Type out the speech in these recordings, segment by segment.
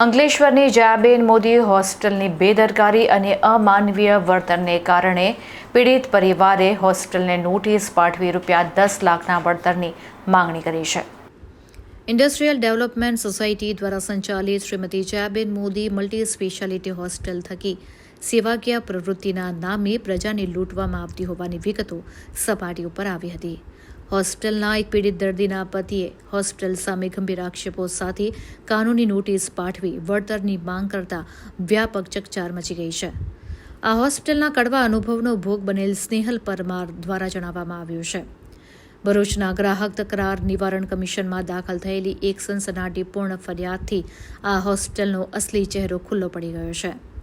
અંકલેશ્વરની જયાબેન મોદી હોસ્ટેલની બેદરકારી અને અમાનવીય વર્તનને કારણે પીડિત પરિવારે હોસ્ટેલને નોટિસ પાઠવી રૂપિયા દસ લાખના વળતરની માંગણી કરી છે. ઇન્ડસ્ટ્રીયલ ડેવલપમેન્ટ સોસાયટી દ્વારા સંચાલિત Shrimati Jayaben Modi multi speciality hostel થકી સેવાકીય પ્રવૃત્તિના નામે પ્રજાને લૂંટવામાં આવતી હોવાની વિગતો સપાટી ઉપર આવી હતી. હોસ્ટેલના એક પીડિત દર્દીના પતિએ હોસ્ટેલ સામે ગંભીર આક્ષેપો સાથે કાનૂની નોટિસ પાઠવી વળતરની માંગ કરતા વ્યાપક ચકચાર મચી ગઈ છે. આ હોસ્ટેલના કડવા અનુભવનો ભોગ બનેલ સ્નેહલ પરમાર દ્વારા જણાવવામાં આવ્યું છે. ભરૂચના ગ્રાહક તકરાર નિવારણ કમિશનમાં દાખલ થયેલી એક સનસનાટીપૂર્ણ ફરિયાદથી આ હોસ્ટેલનો અસલી ચહેરો ખુલ્લો પડી ગયો છે.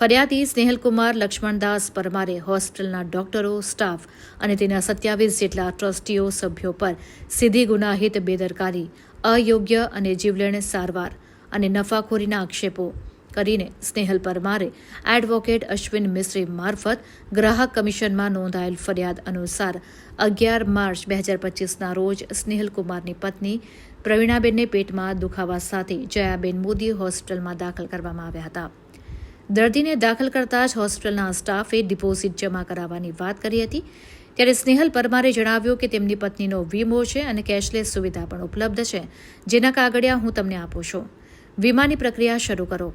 ફરિયાદી સ્નેહલકુમાર લક્ષ્મણદાસ પરમારે હોસ્ટેલના ડોક્ટરો, સ્ટાફ અને તેના સત્યાવીસ જેટલા ટ્રસ્ટીઓ સભ્યો પર સીધી ગુનાહિત બેદરકારી, અયોગ્ય અને જીવલેણ સારવાર અને નફાખોરીના આક્ષેપો કરીને સ્નેહલ પરમારે એડવોકેટ અશ્વિન મિશ્રી મારફત ગ્રાહક કમિશનમાં નોંધાયેલ ફરિયાદ અનુસાર અગિયાર માર્ચ બે હજાર પચીસના રોજ સ્નેહલ કુમારની પત્ની પ્રવીણાબેનને પેટમાં દુખાવા સાથે જયાબેન મોદી હોસ્ટેલમાં દાખલ કરવામાં આવ્યા હતા. દર્દીને દાખલ કરતા જ હોસ્પિટલના સ્ટાફે ડિપોઝિટ જમા કરાવવાની વાત કરી હતી. ત્યારે સ્નેહલ પરમારે જણાવ્યું કે તેમની પત્નીનો વીમો છે અને કેશલેસ સુવિધા પણ ઉપલબ્ધ છે. જેના કાગળિયા હું તમને આપું છું. વીમાની પ્રક્રિયા શરૂ કરો.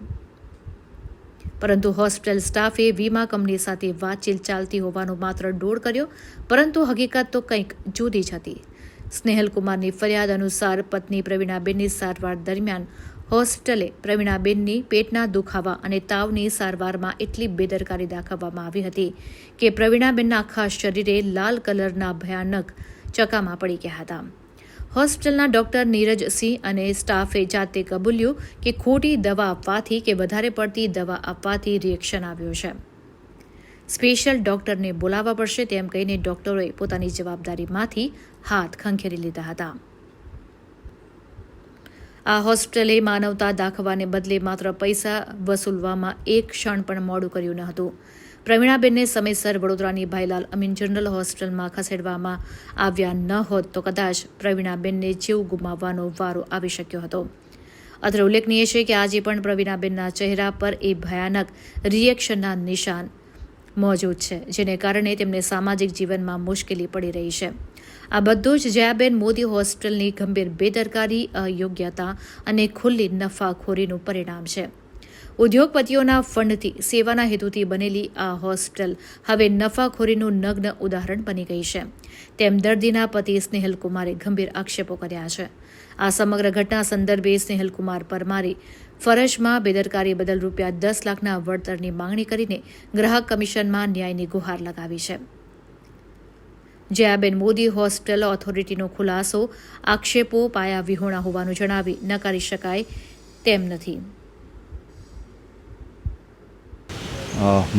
પરંતુ હોસ્પિટલ સ્ટાફે વીમા કંપની સાથે વાતચીત ચાલતી હોવાનો માત્ર ડોળ કર્યો, પરંતુ હકીકત તો કંઈક જુદી જ હતી. સ્નેહલ કુમારની ફરિયાદ અનુસાર પત્ની પ્રવીણાબેનની સારવાર દરમિયાન હોસ્ટેલે પ્રવીણાબેનની પેટના દુખાવા અને તાવની સારવારમાં એટલી બેદરકારી દાખવવામાં આવી હતી કે પ્રવીણાબેનના આખા શરીરે લાલ કલરના ભયાનક ચકામાં પડી ગયા હતા. હોસ્પિટલના ડોક્ટર નીરજસિંહ અને સ્ટાફે જાતે કબૂલ્યું કે ખોટી દવા આપવાથી કે વધારે પડતી દવા આપવાથી રિએક્શન આવ્યું છે. સ્પેશિયલ ડોક્ટરને બોલાવવા પડશે તેમ કહીને ડોક્ટરોએ પોતાની જવાબદારીમાંથી હાથ ખંખેરી લીધા હતા. આ હોસ્પિટલે માનવતા દાખવવાને બદલે માત્ર પૈસા વસૂલવામાં એક ક્ષણ પણ મોડું કર્યું ન હતું. પ્રવીણાબેનને સમયસર વડોદરાની ભાઈલાલ અમીન જનરલ હોસ્પિટલમાં ખસેડવામાં આવ્યા ન હોત તો કદાચ પ્રવીણાબેનને જીવ ગુમાવવાનો વારો આવી શક્યો હતો. અત્રે ઉલ્લેખનીય છે કે આજે પણ પ્રવીણાબેનના ચહેરા પર એ ભયાનક રિએક્શનના નિશાન મોજૂદ છે, જેને કારણે તેમને સામાજિક જીવનમાં મુશ્કેલી પડી રહી છે. આ બધું જ જયાબેન મોદી હોસ્પિટલની ગંભીર બેદરકારી, અયોગ્યતા અને ખુલ્લી નફાખોરીનું પરિણામ છે. ઉદ્યોગપતિઓના ફંડથી, સેવાના હેતુથી બનેલી આ હોસ્પિટલ હવે નફાખોરીનું નગ્ન ઉદાહરણ બની ગઈ છે. તેમ દર્દીના પતિ સ્નેહલ કુમારે ગંભીર આક્ષેપો કર્યા છે. આ સમગ્ર ઘટના સંદર્ભે સ્નેહલ કુમાર પરમારે ફરજમાં બેદરકારી બદલ રૂપિયા દસ લાખના વળતરની માંગણી કરીને ગ્રાહક કમિશનમાં ન્યાયની ગુહાર લગાવી છે. જયાબેન મોદી હોસ્પિટલ ઓથોરિટીનો ખુલાસો, આક્ષેપો પાયા વિહોણા હોવાનું જણાવી નકારી શકાય તેમ નથી.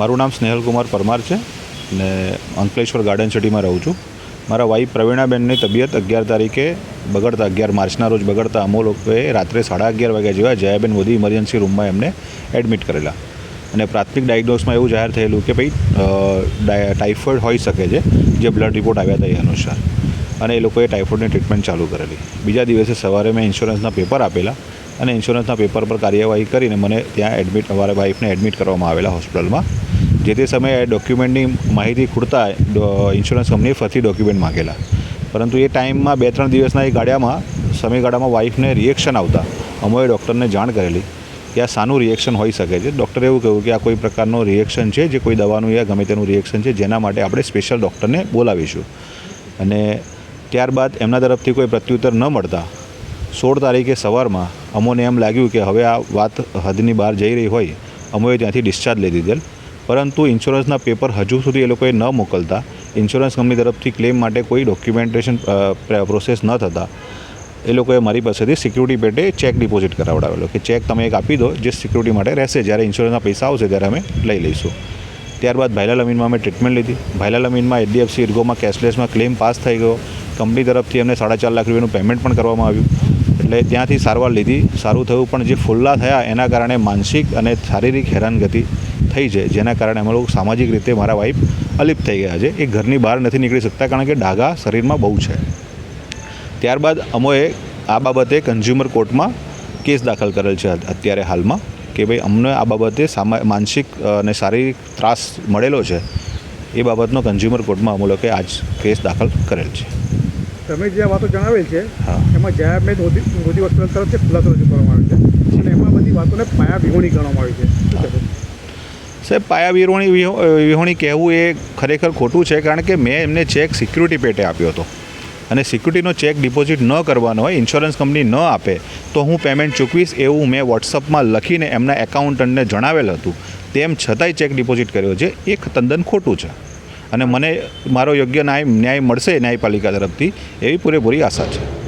મારું નામ સ્નેહલ કુમાર પરમાર છે ને અંકલેશ્વર ગાર્ડન સિટીમાં રહું છું. મારા વાઈફ પ્રવીણાબેનની તબિયત અગિયાર તારીખે બગડતા અગિયાર માર્ચના રોજ બગડતા અમો લોકોએ રાત્રે સાડા અગિયાર વાગ્યા જેવા જયાબેન મોદી ઇમરજન્સી રૂમમાં એમને એડમિટ કરેલા. અને પ્રાથમિક ડાયગ્નોસમાં એવું જાહેર થયેલું કે ભાઈ ટાઇફોઇડ હોઈ શકે છે, જે બ્લડ રિપોર્ટ આવ્યા હતા એ અનુસાર. અને એ લોકોએ ટાઇફોઇડની ટ્રીટમેન્ટ ચાલુ કરેલી. બીજા દિવસે સવારે મેં ઇન્સ્યોરન્સના પેપર આપેલા અને ઇન્સ્યોરન્સના પેપર પર કાર્યવાહી કરીને મને ત્યાં એડમિટ અમારા વાઈફને એડમિટ કરવામાં આવેલા હોસ્પિટલમાં જે તે સમયે ડોક્યુમેન્ટની માહિતી ખૂટતા ઇન્સ્યોરન્સ કંપનીએ ફરીથી ડોક્યુમેન્ટ માગેલા. પરંતુ એ ટાઈમમાં બે ત્રણ દિવસના એ ગાળામાં, સમયગાળામાં વાઈફને રિએક્શન આવતા. અમોએ ડૉક્ટરને જાણ કરેલી. કે આ સાનું રિએક્શન હોઈ શકે છે. ડૉક્ટરે એવું કહ્યું કે આ કોઈ પ્રકારનો રિએક્શન છે, જે કોઈ દવાનું યા ગમે તેનું રિએક્શન છે, જેના માટે આપણે સ્પેશિયલ ડૉક્ટરને બોલાવીશું. અને ત્યારબાદ એમના તરફથી કોઈ પ્રત્યુત્તર ન મળતા, સોળ તારીખે સવારમાં અમોને એમ લાગ્યું કે હવે આ વાત હદની બહાર જઈ રહી હોય, અમોએ ત્યાંથી ડિસ્ચાર્જ લઈ દીધેલ. પરંતુ ઇન્સ્યોરન્સના પેપર હજુ સુધી એ લોકોએ ન મોકલતા. ઇન્સ્યોરન્સ કંપની તરફથી ક્લેમ માટે કોઈ ડોક્યુમેન્ટેશન પ્રોસેસ ન થતાં. એ લોકોએ મારી પાસેથી સિક્યુરિટી પેટે ચેક ડિપોઝિટ કરાવડાવેલો કે ચેક તમે એક આપી દો જે સિક્યુરિટી માટે રહેશે, જ્યારે ઇન્સ્યોરન્સના પૈસા આવશે ત્યારે અમે લઈ લઈશું. ત્યારબાદ ભાઈલાલ અમીનમાં અમે ટ્રીટમેન્ટ લીધી. ભાઈલાલ અમીનમાં એચડીએફસી ઇર્ગોમાં કેશલેસમાં ક્લેમ પાસ થઈ ગયો. કંપની તરફથી અમને સાડા ચાર લાખ રૂપિયાનું પેમેન્ટ પણ કરવામાં આવ્યું. એટલે ત્યાંથી સારવાર લીધી. સારું થયું, પણ જે ફુલ્લા થયા એના કારણે માનસિક અને શારીરિક હેરાનગતિ થઈ છે જેના કારણે અમે લોકો સામાજિક રીતે મારા વાઈફ અલિપ્ત થઈ ગયા છે. એ ઘરની બહાર નથી નીકળી શકતા કારણ કે ડાઘા શરીરમાં બહુ છે. ત્યારબાદ અમોએ આ બાબતે કન્ઝ્યુમર કોર્ટમાં કેસ દાખલ કરેલ છે અત્યારે હાલમાં કે ભાઈ અમને આ બાબતે સામા માનસિક અને શારીરિક ત્રાસ મળેલો છે એ બાબતનો કન્ઝ્યુમર કોર્ટમાં અમે લોકોએ આજ કેસ દાખલ કરેલ છે. તમે જે આ વાતો જણાવેલ છે એમાં જયા જયાબેન મોદી મોદી હોસ્પિટલ તરફથી ખુલાસો રજૂ કરવામાં આવે છે અને એમાં બધી વાતોને પાયા વિહોણી ગણવામાં આવી છે. સાહેબ પાયા વિરોણી વિહો- વિહોણી કહેવું એ ખરેખર ખોટું છે કારણ કે મેં એમને ચેક સિક્યુરિટી પેટે આપ્યો હતો. અને સિક્યુરિટીનો ચેક ડિપોઝિટ ન કરવાનો હોય, ઇન્સ્યોરન્સ કંપની ન આપે, તો હું પેમેન્ટ ચૂકવીશ એવું મેં વોટ્સઅપમાં લખીને એમના એકાઉન્ટન્ટને જણાવેલ હતું. તેમ છતાંય ચેક ડિપોઝિટ કર્યો છે. એ તદ્દન ખોટું છે. અને મને મારો યોગ્ય ન્યાય ન્યાય મળશે ન્યાયપાલિકા તરફથી, એવી પૂરેપૂરી આશા છે.